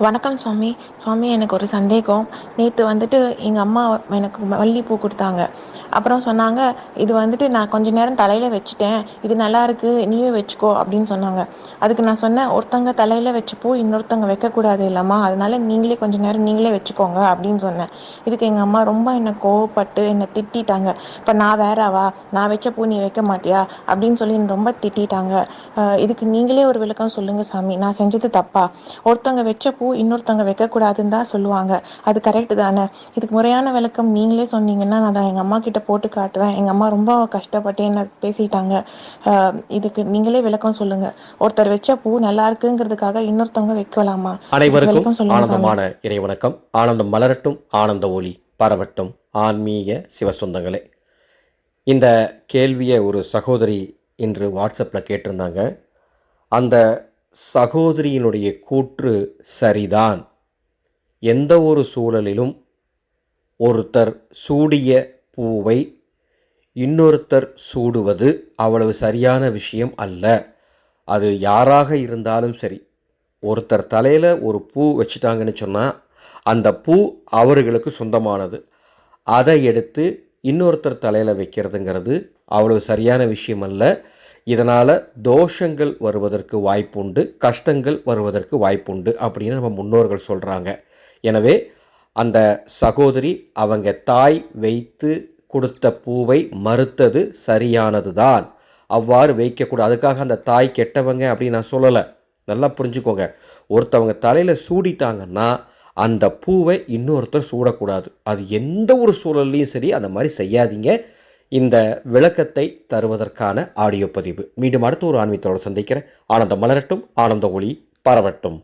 வணக்கம் சுவாமி. சுவாமி எனக்கு ஒரு சந்தேகம். நேற்று வந்துட்டு எங்கள் அம்மா எனக்கு மல்லிகைப்பூ கொடுத்தாங்க. அப்புறம் சொன்னாங்க இது வந்துட்டு நான் கொஞ்ச நேரம் தலையில் வச்சுட்டேன். இது நல்லா இருக்கு நீயும் வச்சுக்கோ அப்படின்னு சொன்னாங்க. அதுக்கு நான் சொன்னேன் ஒருத்தங்க தலையில் வச்சுப்போ பூ இன்னொருத்தங்க வைக்கக்கூடாது இல்லைம்மா. அதனால நீங்களே கொஞ்ச நேரம் நீங்களே வச்சுக்கோங்க அப்படின்னு சொன்னேன். இதுக்கு எங்கள் அம்மா ரொம்ப என்னை கோவப்பட்டு என்னை திட்டாங்க இப்போ நான் வேறவா? நான் வச்ச பூ நீ வைக்க மாட்டியா? அப்படின்னு சொல்லி ரொம்ப திட்டாங்க இதுக்கு நீங்களே ஒரு விளக்கம் சொல்லுங்க சாமி. நான் செஞ்சது தப்பா? ஒருத்தங்க வச்ச பூ இன்னொருத்தங்க வைக்கக்கூடாதுன்னு தான் சொல்லுவாங்க. அது கரெக்ட் தானே? இதுக்கு முறையான விளக்கம் நீங்களே சொன்னீங்கன்னா நான் எங்கள் அம்மா கிட்ட போட்டு காட்டுவேன். எங்கள் அம்மா ரொம்ப கஷ்டப்பட்டு என்ன பேசிட்டாங்க. இதுக்கு நீங்களே விளக்கம் சொல்லுங்க. ஒருத்தர் வச்ச பூ நல்லா இருக்குங்கிறதுக்காக இன்னொருத்தவங்க வைக்கலாமா? அனைவருக்கும் ஆனந்தமான இறை வணக்கம். ஆனந்தம் மலரட்டும் ஆனந்த ஒளி பரவட்டும். ஆன்மீக சிவசொந்தங்களே. இந்த கேள்வியை ஒரு சகோதரி இன்று வாட்ஸ்அப்பில் கேட்டிருந்தாங்க. அந்த சகோதரியினுடைய கூற்று சரிதான். எந்த ஒரு சூழலிலும் ஒருத்தர் சூடிய பூவை இன்னொருத்தர் சூடுவது அவ்வளவு சரியான விஷயம் அல்ல. அது யாராக இருந்தாலும் சரி. ஒருத்தர் தலையில் ஒரு பூ வச்சுட்டாங்கன்னு சொன்னால் அந்த பூ அவர்களுக்கு சொந்தமானது. அதை எடுத்து இன்னொருத்தர் தலையில் வைக்கிறதுங்கிறது அவ்வளவு சரியான விஷயம் அல்ல. இதனால் தோஷங்கள் வருவதற்கு வாய்ப்புண்டு கஷ்டங்கள் வருவதற்கு வாய்ப்புண்டு அப்படின்னு நம்ம முன்னோர்கள் சொல்கிறாங்க எனவே அந்த சகோதரி அவங்க தாய் வைத்து கொடுத்த பூவை மறுத்தது சரியானது தான் அவ்வாறு வைக்கக்கூடாது அதுக்காக அந்த தாய் கெட்டவங்க அப்படின்னு நான் சொல்லலை. நல்லா புரிஞ்சுக்கோங்க. ஒருத்தவங்க தலையில் சூடிட்டாங்கன்னா அந்த பூவை இன்னொருத்தர் சூடக்கூடாது. அது எந்த ஒரு சூழல்லையும் சரி அந்த மாதிரி செய்யாதீங்க. இந்த விளக்கத்தை தருவதற்கான ஆடியோ பதிவு. மீண்டும் அடுத்த ஒரு ஆன்மீகத்தோடு சந்திக்கிறேன். ஆனந்தம் மலரட்டும் ஆனந்த ஒளி பரவட்டும்.